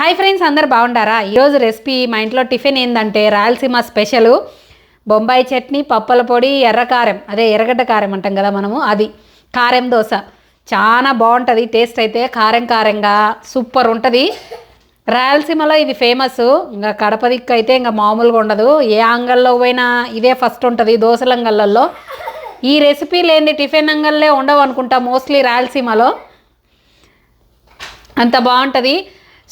Hi friends అందరు బాగుండారా? ఈరోజు recipe మా ఇంట్లో టిఫిన్ ఏంటంటే రాయలసీమ స్పెషల్. బొంబాయి చట్నీ పప్పల పొడి ఎర్ర కారం. అదే ఎర్రగడ్డ కారం అంటాం కదా మనము అది. కారం దోశ. చాలా బాగుంటుంది టేస్ట్ అయితే కారం కారంగా సూపర్ ఉంటుంది. రాయలసీమలో ఇది ఫేమస్. ఇంకా కడప దిక్కు అయితే ఇంకా మామూలుగా ఉండదు. ఏ అంగల్లో పోయినా ఇదే ఫస్ట్ ఉంటుంది దోశల అంగళ్ళల్లో. ఈ రెసిపీ లేని టిఫిన్ అంగళ్ళే ఉండవు అనుకుంటా మోస్ట్లీ రాయలసీమలో. అంత బాగుంటుంది.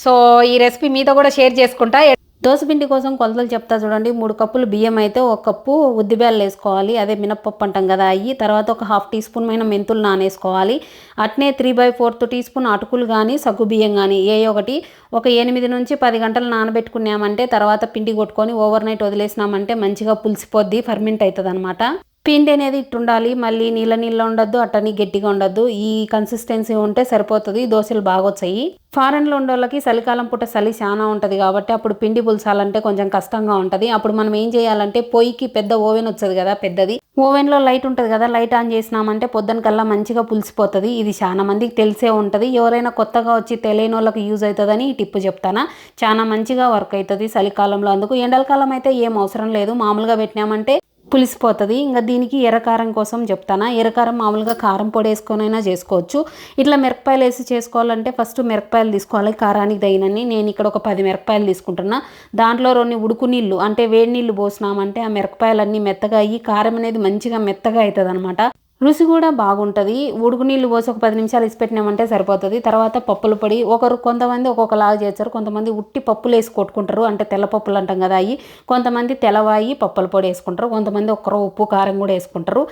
సో ఈ రెసిపీ మీతో కూడా షేర్ చేసుకుంటా. దోసపిండి కోసం కొలతలు చెప్తా చూడండి. మూడు కప్పులు బియ్యం అయితే ఒక కప్పు ఉద్దిబేళ్ళు వేసుకోవాలి. అదే మినప్పప్పు అంటాం కదా అయ్యి తర్వాత ఒక హాఫ్ టీ స్పూన్ అయిన మెంతులు నానేసుకోవాలి. అట్నే three by fourth teaspoon అటుకులు కానీ సగ్గు బియ్యం కానీ ఏ ఒకటి ఒక ఎనిమిది నుంచి పది గంటలు నానబెట్టుకున్నామంటే తర్వాత పిండి కొట్టుకొని ఓవర్ నైట్ వదిలేసినామంటే మంచిగా పులిసిపోద్ది ఫర్మెంట్ అవుతుంది అనమాట పిండి అనేది ఇట్టు ఉండాలి మళ్ళీ నీళ్ళ నీళ్ళ ఉండొద్దు అట్టని గట్టిగా ఉండొద్దు. ఈ కన్సిస్టెన్సీ ఉంటే సరిపోతుంది దోశలు బాగా వచ్చాయి ఫారెన్లో ఉండే వాళ్ళకి చలికాలం పూట చలి చాలా ఉంటుంది కాబట్టి అప్పుడు పిండి పులసాలంటే కొంచెం కష్టంగా ఉంటుంది. అప్పుడు మనం ఏం చేయాలంటే పొయ్యికి పెద్ద ఓవెన్ వచ్చేది కదా పెద్దది. ఓవెన్లో లైట్ ఉంటుంది కదా లైట్ ఆన్ చేసినామంటే పొద్దున కల్లా మంచిగా పులిసిపోతుంది. ఇది చాలా మందికి తెలిసే ఉంటుంది. ఎవరైనా కొత్తగా వచ్చి తెలియని వాళ్ళకి యూజ్ అవుతుందని ఈ టిప్పు చెప్తానా. చాలా మంచిగా వర్క్ అవుతుంది చలికాలంలో. అందుకు ఎండలకాలం అయితే ఏం అవసరం లేదు. మామూలుగా పెట్టినామంటే పులిసిపోతుంది. ఇంకా దీనికి ఎర్రకారం కోసం చెప్తానా? ఎర్రకారం మామూలుగా కారం పొడి వేసుకొనైనా చేసుకోవచ్చు. ఇట్లా మిరపకాయలు వేసి చేసుకోవాలంటే ఫస్ట్ మిరపకాయలు తీసుకోవాలి కారానికి తగినన్ని. నేను ఇక్కడ ఒక పది మిరపకాయలు తీసుకుంటున్నా. దాంట్లో రెండు ఉడుకు నీళ్ళు అంటే వేడి నీళ్ళు పోసినామంటే ఆ మిరపకాయలన్నీ మెత్తగా అయ్యి కారం అనేది మంచిగా మెత్తగా అవుతుంది అనమాట రుచి కూడా బాగుంటుంది. ఉడుకు నీళ్ళు పోసి ఒక పది నిమిషాలు ఇసిపెట్టినామంటే సరిపోతుంది. తర్వాత పప్పుల పొడి ఒకరు కొంతమంది ఒక్కొక్కలాగా చేస్తారు. కొంతమంది ఉట్టి పప్పులు వేసి కొట్టుకుంటారు. అంటే తెల్ల పప్పులు అంటాం కదా అవి కొంతమంది తెలవాయి పప్పుల పొడి వేసుకుంటారు. కొంతమంది ఒక్కరో ఉప్పు కారం కూడా వేసుకుంటారు.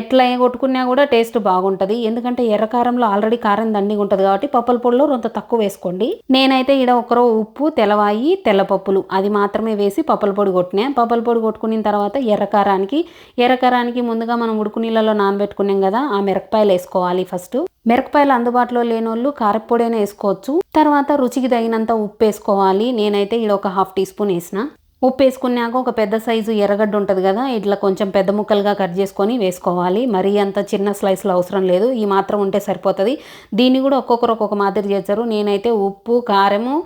ఎట్లా కొట్టుకున్నా కూడా టేస్ట్ బాగుంటుంది. ఎందుకంటే ఎర్ర కారంలో ఆల్రెడీ కారం దండిగా ఉంటుంది కాబట్టి పప్పుల పొడిలో కొంత తక్కువ వేసుకోండి. నేనైతే ఈడ ఒకరో ఉప్పు తెల్లవాయి తెల్లపప్పులు అది మాత్రమే వేసి పప్పుల పొడి కొట్టినా. పప్పుల పొడి కొట్టుకున్న తర్వాత ఎర్రకారానికి ఎర్రకారానికి ముందుగా మనం ఉడుకు నీళ్ళలో నానబెట్టుకున్నాం కదా ఆ మిరపకాయలు వేసుకోవాలి ఫస్ట్. మిరపకాయలు అందుబాటులో లేని వాళ్ళు కారపొడైనా వేసుకోవచ్చు. తర్వాత రుచికి తగినంత ఉప్పు వేసుకోవాలి. నేనైతే ఇక్కడ ఒక హాఫ్ టీ స్పూన్ వేసిన. ఉప్పు వేసుకున్నాక ఒక పెద్ద సైజు ఎర్రగడ్డ ఉంటుంది కదా ఇట్లా కొంచెం పెద్ద ముక్కలుగా కట్ చేసుకొని వేసుకోవాలి. మరీ అంత చిన్న స్లైస్లో అవసరం లేదు ఈ మాత్రం ఉంటే సరిపోతుంది. దీన్ని కూడా ఒక్కొక్కరు ఒక్కొక్క మాదిరి చేస్తారు. నేనైతే ఉప్పు కారము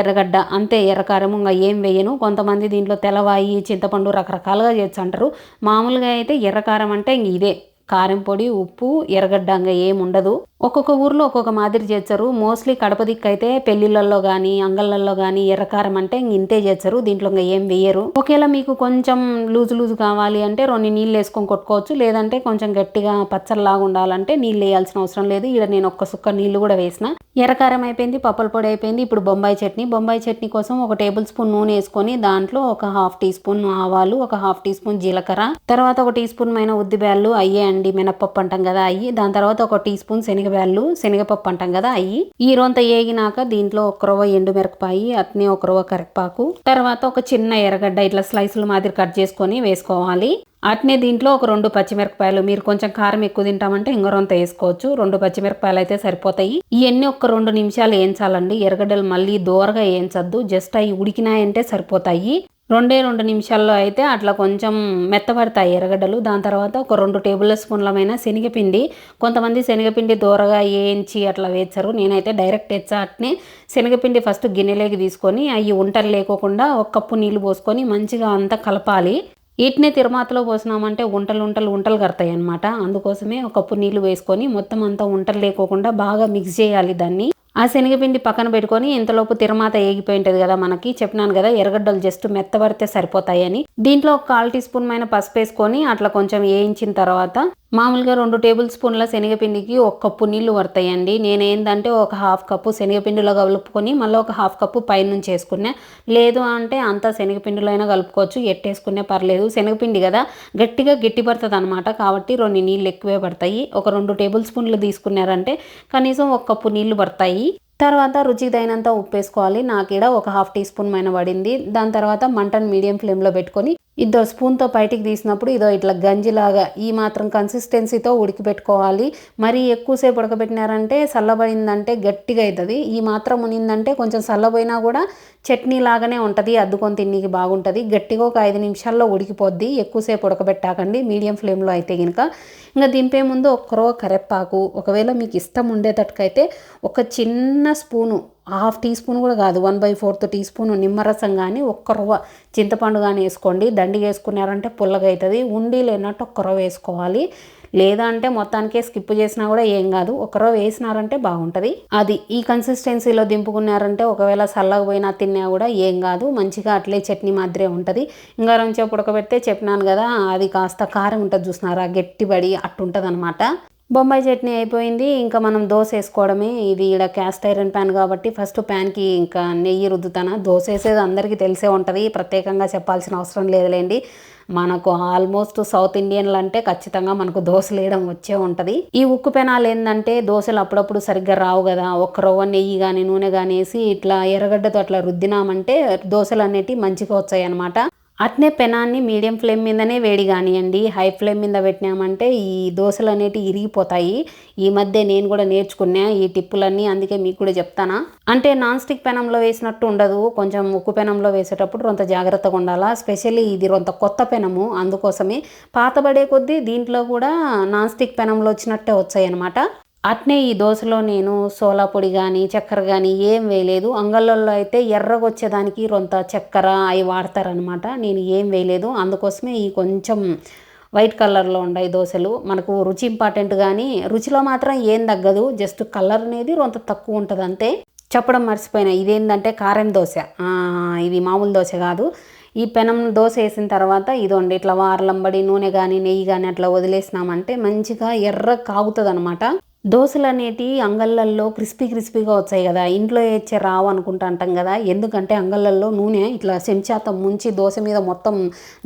ఎర్రగడ్డ అంతే ఎర్రకారం ఇంకా ఏం వేయను. కొంతమంది దీంట్లో తెల్లవాయి చింతపండు రకరకాలుగా చేసి అంటారు. మామూలుగా అయితే ఎర్రకారం అంటే ఇంక ఇదే. కారం పొడి ఉప్పు ఎర్రగడ్డ ఏముండదు ఒక్కొక్క ఊర్లో ఒక్కొక్క మాదిరి చేస్తారు. మోస్ట్లీ కడప దిక్కైతే అయితే పెళ్ళిళ్ళల్లో కానీ అంగళ్ళల్లో కానీ ఎర్రకారం అంటే ఇంతే చేస్తారు. దీంట్లో ఇంకా ఏం వేయరు. ఒకవేళ మీకు కొంచెం లూజు లూజు కావాలి అంటే రెండు నీళ్ళు వేసుకొని కొట్టుకోవచ్చు. లేదంటే కొంచెం గట్టిగా పచ్చల్లాగా ఉండాలంటే నీళ్ళు వేయాల్సిన అవసరం లేదు. ఇక్కడ నేను ఒక్క సుక్క నీళ్ళు కూడా వేసిన. ఎర్రకారం అయిపోయింది పప్పుల పొడి అయిపోయింది. ఇప్పుడు బొంబాయి చట్నీ. బొంబాయి చట్నీ కోసం ఒక టేబుల్ స్పూన్ నూనె వేసుకొని దాంట్లో ఒక హాఫ్ టీ స్పూన్ ఆవాలు ఒక హాఫ్ టీ స్పూన్ జీలకర్ర తర్వాత ఒక టీ స్పూన్ మైన ఉద్దిబ్యాళ్ళు అయ్యే అండి మినపప్పు అంటాం కదా అయ్యి. దాని తర్వాత ఒక టీ స్పూన్ శనగబ్యాళ్ళు శనగపప్పు అంటాం కదా అయ్యి. ఈ రొంత ఏగినాక దీంట్లో ఒక రవ్వ ఎండు మిరపకాయి అట్నే ఒక రవ్వ కరివేపాకు తర్వాత ఒక చిన్న ఎర్రగడ్డ ఇట్లా స్లైసులు మాదిరి కట్ చేసుకొని వేసుకోవాలి. అట్నే దీంట్లో ఒక రెండు పచ్చిమిరపకాయలు మీరు కొంచెం కారం ఎక్కువ తింటామంటే ఇంగరొంత వేసుకోవచ్చు. రెండు పచ్చిమిరపకాయలు అయితే సరిపోతాయి. ఇవన్నీ ఒక రెండు నిమిషాలు వేయించాలండి. ఎర్రగడ్డలు మళ్ళీ దోరగా వేయించద్దు. జస్ట్ అవి ఉడికినాయంటే సరిపోతాయి. రెండే రెండు నిమిషాల్లో అయితే అట్లా కొంచెం మెత్తపడతాయి ఎర్రగడ్డలు. దాని తర్వాత ఒక రెండు టేబుల్ స్పూన్లమైన శనగపిండి. కొంతమంది శనగపిండి దూరగా వేయించి అట్లా వేస్తారు నేనైతే డైరెక్ట్ తెచ్చా అట్నే శనగపిండి ఫస్ట్ గిన్నెలోకి తీసుకొని అవి ఉంటలు లేకోకుండా ఒక కప్పు నీళ్ళు పోసుకొని మంచిగా అంతా కలపాలి. వీటిని తిరుమాతలో పోసినామంటే ఉంటలు ఉంటలు ఉంటలు కడతాయి అనమాట అందుకోసమే ఒక కప్పు నీళ్ళు వేసుకొని మొత్తం అంతా ఉంటలు లేకోకుండా బాగా మిక్స్ చేయాలి దాన్ని. ఆ శనగపిండి పక్కన పెట్టుకొని ఇంతలోపు తిరమాత ఏగిపోయి ఉంటుంది కదా మనకి. చెప్పినాను కదా ఎర్రగడ్డలు జస్ట్ మెత్తబడితే సరిపోతాయని. దీంట్లో ఒక కాల్ టీ స్పూన్ మైన పసుపు వేసుకొని అట్లా కొంచెం వేయించిన తర్వాత మామూలుగా రెండు టేబుల్ స్పూన్ల శనగపిండికి ఒక కప్పు నీళ్ళు పడతాయండి నేను ఏంటంటే ఒక హాఫ్ కప్పు శనగపిండిలో కలుపుకొని మళ్ళీ ఒక హాఫ్ కప్పు పైనుంచి వేసుకున్నా. లేదు అంటే అంతా శనగపిండిలో అయినా కలుపుకోవచ్చు ఎట్టేసుకునే పర్లేదు. శనగపిండి కదా గట్టిగా గట్టి పడుతుంది అనమాట కాబట్టి రెండు నీళ్ళు ఎక్కువే పడతాయి. ఒక రెండు టేబుల్ స్పూన్లు తీసుకున్నారంటే కనీసం ఒక కప్పు నీళ్ళు పడతాయి. తర్వాత రుచికి తగినంత ఉప్పు వేసుకోవాలి. నాకు ఇక్కడ ఒక హాఫ్ టీ స్పూన్ పైన పడింది. దాని తర్వాత మంటను మీడియం ఫ్లేమ్లో పెట్టుకొని ఇదో స్పూన్తో బయటికి తీసినప్పుడు ఇదో ఇట్లా గంజిలాగా ఈ మాత్రం కన్సిస్టెన్సీతో ఉడికిపెట్టుకోవాలి. మరీ ఎక్కువసేపు ఉడకబెట్టినారంటే చల్లబడిందంటే గట్టిగా అవుతుంది ఈ మాత్రం ఉనిందంటే కొంచెం చల్లబోయినా కూడా చట్నీ లాగానే ఉంటుంది అద్దుకొని తిన్నీకి బాగుంటుంది. గట్టిగా ఒక ఐదు నిమిషాల్లో ఉడికిపోద్ది ఎక్కువసేపు ఉడకబెట్టాకండి మీడియం ఫ్లేమ్లో అయితే కనుక ఇంకా దింపే ముందు ఒక్కరో కరెప్పాకు. ఒకవేళ మీకు ఇష్టం ఉండేటట్టుకైతే ఒక చిన్న స్పూను హాఫ్ టీ స్పూన్ కూడా కాదు one by fourth teaspoon నిమ్మరసం కానీ ఒక్క రవ్వ. చింతపండు కానీ వేసుకోండి. దండి వేసుకున్నారంటే పుల్లగా అవుతుంది ఉండి లేనట్టు ఒక్క రవ్వ వేసుకోవాలి. లేదా అంటే మొత్తానికే స్కిప్ చేసినా కూడా ఏం కాదు. ఒకరో వేసినారంటే బాగుంటుంది. అది ఈ కన్సిస్టెన్సీలో దింపుకున్నారంటే ఒకవేళ చల్లగాపోయినా తిన్నా కూడా ఏం కాదు. మంచిగా అట్లే చట్నీ మాదిరే ఉంటుంది. ఇంకా రంచేపు ఉడకబెడితే చెప్పినాను కదా అది కాస్త కారం ఉంటుంది చూసినారా? గట్టిబడి అట్టుంటుంది అనమాట బొంబాయి చట్నీ అయిపోయింది. ఇంకా మనం దోశ వేసుకోవడమే. ఇది ఇక్కడ క్యాస్ట్ ఐరన్ ప్యాన్ కాబట్టి ఫస్ట్ ప్యాన్కి ఇంకా నెయ్యి రుద్దుతాను? దోశ వేసేది అందరికీ తెలిసే ఉంటుంది. ప్రత్యేకంగా చెప్పాల్సిన అవసరం లేదులేండి. మనకు ఆల్మోస్ట్ సౌత్ ఇండియన్లు అంటే ఖచ్చితంగా మనకు దోశలు వేయడం వచ్చే ఉంటుంది. ఈ ఉక్కు పెనాలు ఏంటంటే దోశలు అప్పుడప్పుడు సరిగ్గా రావు కదా. ఒక్క రవ్వ నెయ్యి కానీ నూనె కానీ వేసి ఇట్లా ఎర్రగడ్డతో అట్లా రుద్దినామంటే దోశలు అనేటివి మంచిగా వచ్చాయి అనమాట అట్నే పెనాన్ని మీడియం ఫ్లేమ్ మీదనే వేడి కానివ్వండి హై ఫ్లేమ్ మీద పెట్టినామంటే ఈ దోశలు అనేటివి ఇరిగిపోతాయి. ఈ మధ్య నేను కూడా నేర్చుకున్నా ఈ టిప్పులన్నీ అందుకే మీకు కూడా చెప్తానా? అంటే నాన్ స్టిక్ పెనంలో వేసినట్టు ఉండదు. కొంచెం ఉక్కు పెనంలో వేసేటప్పుడు కొంత జాగ్రత్తగా ఉండాలా? స్పెషల్లీ ఇది కొంత కొత్త పెనము. అందుకోసమే పాతబడే కొద్దీ దీంట్లో కూడా నాన్ స్టిక్ పెనంలో వచ్చినట్టే వచ్చాయి అనమాట అట్నే ఈ దోశలో నేను సోలా పొడి కానీ చక్కెర కానీ ఏం వేయలేదు. అంగళ్ళల్లో అయితే ఎర్రగొచ్చేదానికి రొంత చక్కెర అవి వాడతారనమాట నేను ఏం వేయలేదు. అందుకోసమే ఈ కొంచెం వైట్ కలర్లో ఉన్నాయి దోశలు. మనకు రుచి ఇంపార్టెంట్ కానీ రుచిలో మాత్రం ఏం తగ్గదు. జస్ట్ కలర్ అనేది రొంత తక్కువ ఉంటుంది అంతే. చెప్పడం మర్చిపోయినా. ఇదేంటంటే కారం దోశ. ఇది మామూలు దోశ కాదు. ఈ పెనం దోశ వేసిన తర్వాత ఇదోండి ఇట్లా వారలంబడి నూనె కానీ నెయ్యి కానీ అట్లా వదిలేసినామంటే మంచిగా ఎర్ర కాగుతుంది అనమాట దోశలు అనేటివి అంగళ్ళల్లో క్రిస్పీ క్రిస్పీగా వచ్చాయి కదా ఇంట్లో వేచ్చే రావు అనుకుంటా అంటాం కదా ఎందుకంటే అంగళ్ళల్లో నూనె ఇట్లా చెంచాత ముంచి దోశ మీద మొత్తం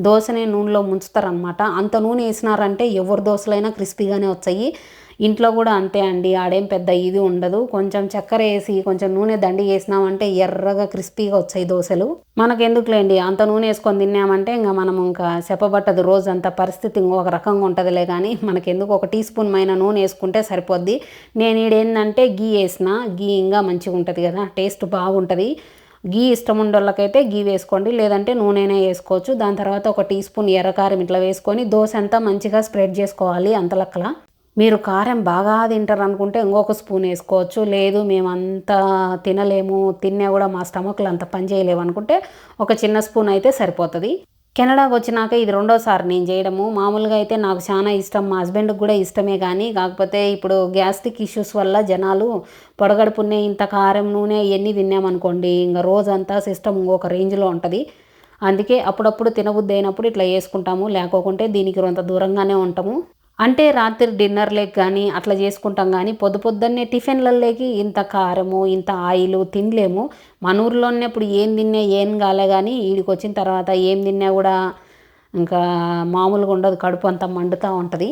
దోశనే నూనెలో ముంచుతారనమాట అంత నూనె వేసినారంటే ఎవరి దోశలైనా క్రిస్పీగానే వచ్చాయి. ఇంట్లో కూడా అంతే అండి. ఆడేం పెద్ద ఇది ఉండదు. కొంచెం చక్కెర వేసి కొంచెం నూనె దండి వేసినామంటే ఎర్రగా క్రిస్పీగా వచ్చాయి దోశలు. మనకెందుకులేండి? అంత నూనె వేసుకొని తిన్నామంటే ఇంకా మనం ఇంకా చెప్పబట్టదు. రోజంతా పరిస్థితి ఇంకొక రకంగా ఉంటుందిలే కానీ మనకెందుకు ఒక టీ స్పూన్ మైన నూనె వేసుకుంటే సరిపోద్ది. నేను ఈడేందంటే గీ వేసిన గీ ఇంకా మంచిగా ఉంటుంది కదా. టేస్ట్ బాగుంటుంది. గీ ఇష్టం ఉండోళ్ళకైతే గీ వేసుకోండి. లేదంటే నూనెనే వేసుకోవచ్చు. దాని తర్వాత ఒక టీ స్పూన్ ఎర్రకారం ఇట్లా వేసుకొని దోశ అంతా మంచిగా స్ప్రెడ్ చేసుకోవాలి అంత లెక్కల మీరు కారం బాగా తింటారు అనుకుంటే ఇంకొక స్పూన్ వేసుకోవచ్చు. లేదు మేమంతా తినలేము తిన్నా కూడా మా స్టమక్లు అంత పని చేయలేము అనుకుంటే ఒక చిన్న స్పూన్ అయితే సరిపోతుంది. కెనడాకి వచ్చినాక ఇది రెండోసారి నేను చేయడము. మామూలుగా అయితే నాకు చాలా ఇష్టం మా హస్బెండ్కి కూడా ఇష్టమే కానీ కాకపోతే ఇప్పుడు గ్యాస్ట్రిక్ ఇష్యూస్ వల్ల జనాలు పొడగడుపునే ఇంత కారం నూనె ఇవన్నీ తిన్నామనుకోండి ఇంకా రోజంతా సిస్టమ్ ఇంకొక రేంజ్లో ఉంటుంది. అందుకే అప్పుడప్పుడు తినబుద్ధి అయినప్పుడు ఇట్లా వేసుకుంటాము. లేకోకుంటే దీనికి కొంత దూరంగానే ఉంటాము. అంటే రాత్రి డిన్నర్లోకి కానీ అట్లా చేసుకుంటాం కానీ పొద్దు పొద్దున్నే టిఫిన్లలోకి ఇంత కారము ఇంత ఆయిల్ తినలేము. మన ఊర్లోనే ఇప్పుడు ఏం తిన్నా ఏం కాలే కానీ వీడికి వచ్చిన తర్వాత ఏం తిన్నా కూడా ఇంకా మామూలుగా ఉండదు కడుపు అంతా మండుతూ ఉంటుంది.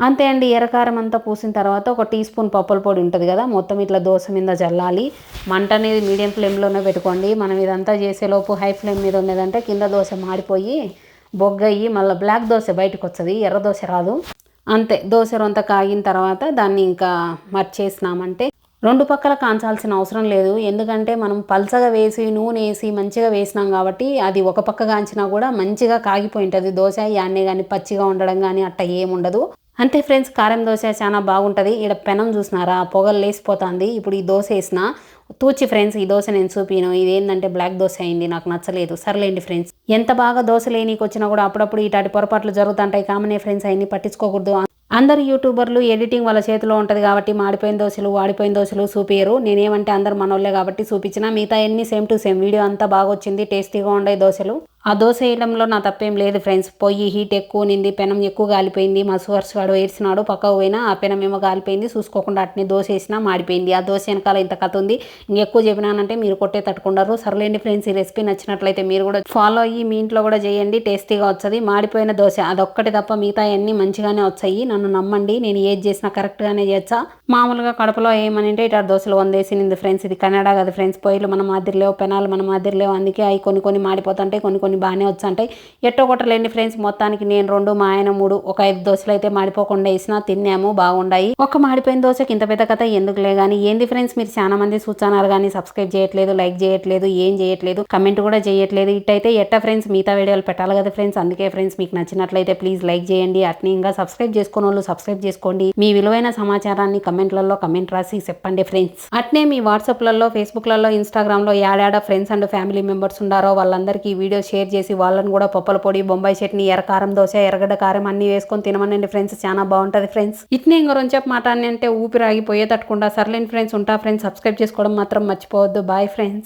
అంతే అండి ఎర్రకారం అంతా పూసిన తర్వాత ఒక టీ స్పూన్ పప్పుల పొడి ఉంటుంది కదా మొత్తం ఇట్లా దోశ మీద చల్లాలి మంట అనేది మీడియం ఫ్లేమ్లోనే పెట్టుకోండి. మనం ఇదంతా చేసేలోపు హై ఫ్లేమ్ మీద ఉన్నదంటే కింద దోశ మాడిపోయి బొగ్గయ్యి మళ్ళీ బ్లాక్ దోశ బయటకు వస్తుంది ఎర్ర దోశ రాదు. అంతే దోశ రొంత కాగిన తర్వాత దాన్ని ఇంకా మర్చేసినామంటే. రెండు పక్కల కాంచాల్సిన అవసరం లేదు ఎందుకంటే మనం పల్చగా వేసి నూనె వేసి మంచిగా వేసినాం కాబట్టి అది ఒక పక్క కాంచినా కూడా మంచిగా కాగిపోయి ఉంటుంది దోశ యాన్నే కానీ పచ్చిగా ఉండడం కానీ అట్ట ఏముండదు. అంతే ఫ్రెండ్స్ కారం దోశ చాలా బాగుంటుంది. ఇక్కడ పెనం చూసినారా? పొగలు లేసిపోతుంది. ఇప్పుడు ఈ దోశ వేసిన తూచి ఫ్రెండ్స్ ఈ దోశ నేను చూపిను ఇది ఏంటంటే బ్లాక్ దోశ అయింది నాకు నచ్చలేదు. సర్లేండి ఫ్రెండ్స్ ఎంత బాగా దోశ లేనికి వచ్చినా కూడా అప్పుడప్పుడు ఇటాటి పొరపాట్లు జరుగుతుంటాయి కామనే ఫ్రెండ్స్ అవన్నీ పట్టించుకోకూడదు. అందరు యూట్యూబర్లు ఎడిటింగ్ వాళ్ళ చేతిలో ఉంటుంది కాబట్టి మాడిపోయిన దోశలు వాడిపోయిన దోశలు చూపించరు నేనేమంటే అందరు మనోళ్ళే కాబట్టి చూపించిన మిగతా అన్ని సేమ్ టు సేమ్ వీడియో అంతా బాగా వచ్చింది టేస్టీగా ఉండే దోశలు. ఆ దోశ వేయడంలో నా తప్పేం లేదు ఫ్రెండ్స్. పొయ్యి హీట్ ఎక్కువ నింది పెనం ఎక్కువ కాలిపోయింది మా సువర్స్ వాడు వేసినాడు పక్కకు పోయినా ఆ పెనం ఏమో కాలిపోయింది చూసుకోకుండా అట్నే దోశ వేసినా మాడిపోయింది. ఆ దోశ వెనకాల ఇంత కథ ఉంది. ఇంకెక్కువ చెప్పినానంటే మీరు కొట్టే తట్టుకుంటారు సర్లేండి ఫ్రెండ్స్ ఈ రెసిపీ నచ్చినట్లయితే మీరు కూడా ఫాలో అయ్యి మీ ఇంట్లో కూడా చేయండి. టేస్టీగా వచ్చది మాడిపోయిన దోశ అదొక్కటి తప్ప మిగతా అన్ని మంచిగానే వచ్చాయి నన్ను నమ్మండి. నేను ఏది చేసినా కరెక్ట్గానే చేయొచ్చా మామూలుగా కడపలో ఏమనంటే ఇటు దోశలు వందేసింది ఫ్రెండ్స్. ఇది కన్నడ కదా ఫ్రెండ్స్. పొయ్యిలు మన మాదిరి లేవు పెనాలు మన మాదిరి లేవు అందుకే అవి కొన్ని కొన్ని మాడిపోతుంటాయి కొన్ని కొన్ని చేసుకొని బాగానే వచ్చంటాయి ఎట్టో కొట్టలేండి ఫ్రెండ్స్ మొత్తానికి నేను రెండు మా ఆయన మూడు ఒక ఐదు దోశలు అయితే మాడిపోకుండా వేసినా తిన్నాము బాగుండాయి. ఒక మాడిపోయిన దోశకి ఇంత పెద్ద కథ ఎందుకులే కానీ ఏంది ఫ్రెండ్స్ మీరు చాలా మంది సూచనలు కానీ సబ్స్క్రైబ్ చేయట్లేదు లైక్ చేయట్లేదు ఏం చేయట్లేదు కమెంట్ కూడా చేయట్లేదు. ఇట్టయితే ఎట్ట ఫ్రెండ్స్ మిగతా వీడియోలు పెట్టాలి కదా ఫ్రెండ్స్ అందుకే ఫ్రెండ్స్ మీకు నచ్చినట్లయితే ప్లీజ్ లైక్ చేయండి. అట్ని ఇంకా సబ్స్క్రైబ్ చేసుకున్న వాళ్ళు సబ్స్క్రైబ్ చేసుకోండి. మీ విలువైన సమాచారాన్ని కమెంట్లలో కమెంట్ రాసి చెప్పండి ఫ్రెండ్స్ అట్నే మీ వాట్సాప్లలో ఫేస్బుక్లలో ఇన్స్టాగ్రామ్లో యాడాడ ఫ్రెండ్స్ అండ్ ఫ్యామిలీ మెంబర్స్ ఉండారో వాళ్ళందరికీ వీడియో షేర్ చేసి వాళ్ళని కూడా పప్పల పొడి బొంబాయి చట్నీ ఎర్రకారం దోశ ఎర్రగడ్డ కారం అన్ని వేసుకొని తినమనండి ఫ్రెండ్స్. చాలా బాగుంటుంది ఫ్రెండ్స్. ఇట్నే ఇంకో చెప్పు మాట అని అంటే ఊపిరి ఆగిపోయేటట్టుకుండా సర్లేని ఫ్రెండ్స్ ఉంటా ఫ్రెండ్స్. సబ్స్క్రైబ్ చేసుకోవడం మాత్రం మర్చిపోవద్దు. Bye friends.